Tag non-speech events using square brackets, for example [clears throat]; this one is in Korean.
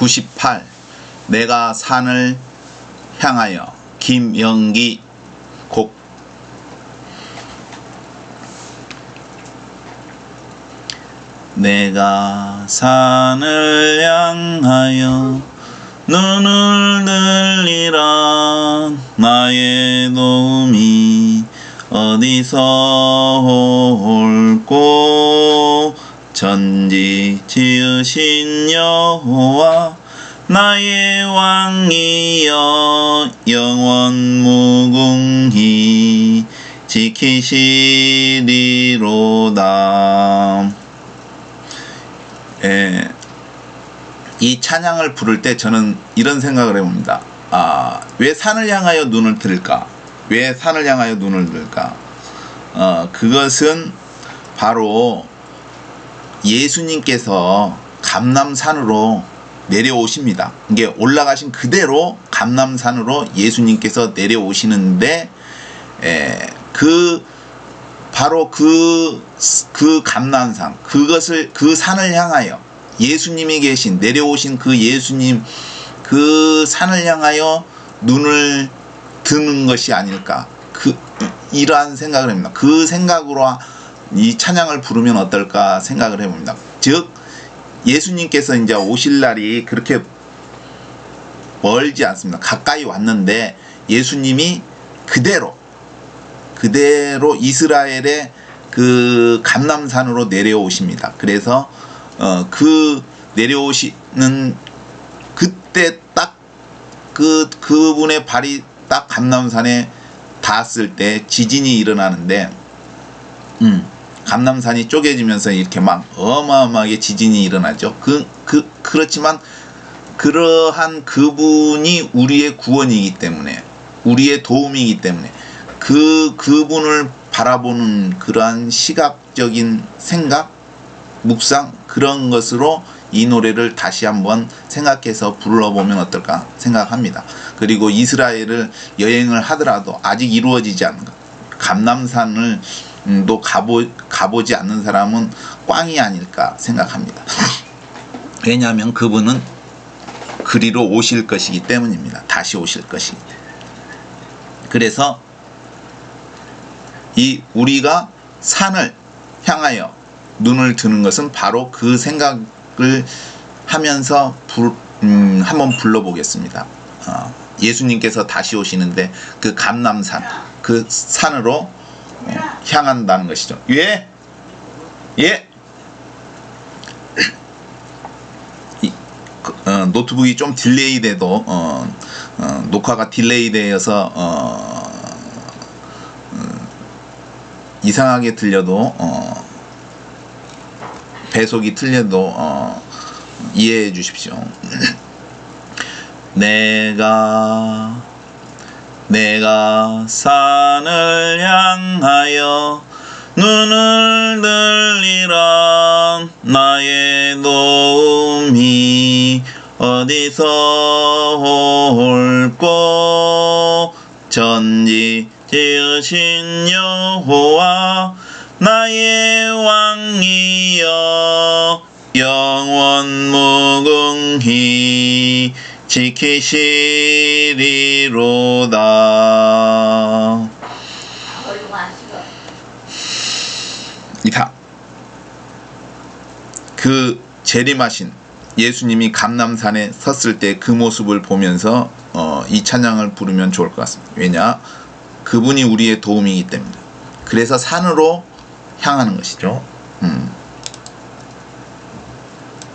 98 내가 산을 향하여 김영기 곡. 내가 산을 향하여 눈을 들리라. 나의 도움이 어디서 올꼬 전 지 지으신 여호와 나의 왕이여 영원 무궁히 지키시리로다. 예, 이 찬양을 부를 때 저는 이런 생각을 해봅니다. 아, 왜 산을 향하여 눈을 들을까? 왜 산을 향하여 눈을 들을까? 어, 그것은 바로 예수님께서 감남산으로 내려오십니다. 이게 올라가신 그대로 감남산으로 예수님께서 내려오시는데, 에, 그, 바로 그, 그 감남산, 그것을, 그 산을 향하여 예수님이 계신, 내려오신 그 예수님, 그 산을 향하여 눈을 드는 것이 아닐까. 그, 이러한 생각을 합니다. 그 생각으로 이 찬양을 부르면 어떨까 생각을 해봅니다. 즉, 예수님께서 이제 오실 날이 그렇게 멀지 않습니다. 가까이 왔는데 예수님이 그대로 그대로 이스라엘의 그 감남산으로 내려오십니다. 그래서 어, 그 내려오시는 그때 딱 그 그분의 발이 딱 감남산에 닿았을 때 지진이 일어나는데 음. 감남산이 쪼개지면서 이렇게 막 어마어마하게 지진이 일어나죠. 그, 그, 그렇지만 그러한 그분이 우리의 구원이기 때문에, 우리의 도움이기 때문에, 그, 그분을 바라보는 그러한 시각적인 생각, 묵상, 그런 것으로 이 노래를 다시 한번 생각해서 불러보면 어떨까 생각합니다. 그리고 이스라엘을 여행을 하더라도 아직 이루어지지 않은 것. 감남산을 음, 또 가보, 가보지 않는 사람은 꽝이 아닐까 생각합니다. 왜냐하면 그분은 그리로 오실 것이기 때문입니다. 다시 오실 때문에. 그래서 이 우리가 산을 향하여 눈을 드는 것은 바로 그 생각을 하면서 불, 음, 한번 불러보겠습니다. 어, 예수님께서 다시 오시는데 그 감남산, 그 산으로 어, 향한다는 것이죠. 예? 예? [clears throat] 이, 그, 어, 노트북이 좀 딜레이 돼도 어, 어, 녹화가 딜레이 되어서 어, 음, 이상하게 들려도 어, 배속이 틀려도 어, 이해해 주십시오. [clears throat] 내가 내가 산을 향하여 눈을 들리라 나의 도움이 어디서 올꼬? 전지 지으신 여호와 나의 왕이여 영원 무궁히 지키시리로다. 이타. 그 재림하신 예수님이 감남산에 섰을 때 그 모습을 보면서 어, 이 찬양을 부르면 좋을 것 같습니다. 왜냐? 그분이 우리의 도움이기 때문에. 그래서 산으로 향하는 것이죠. 음.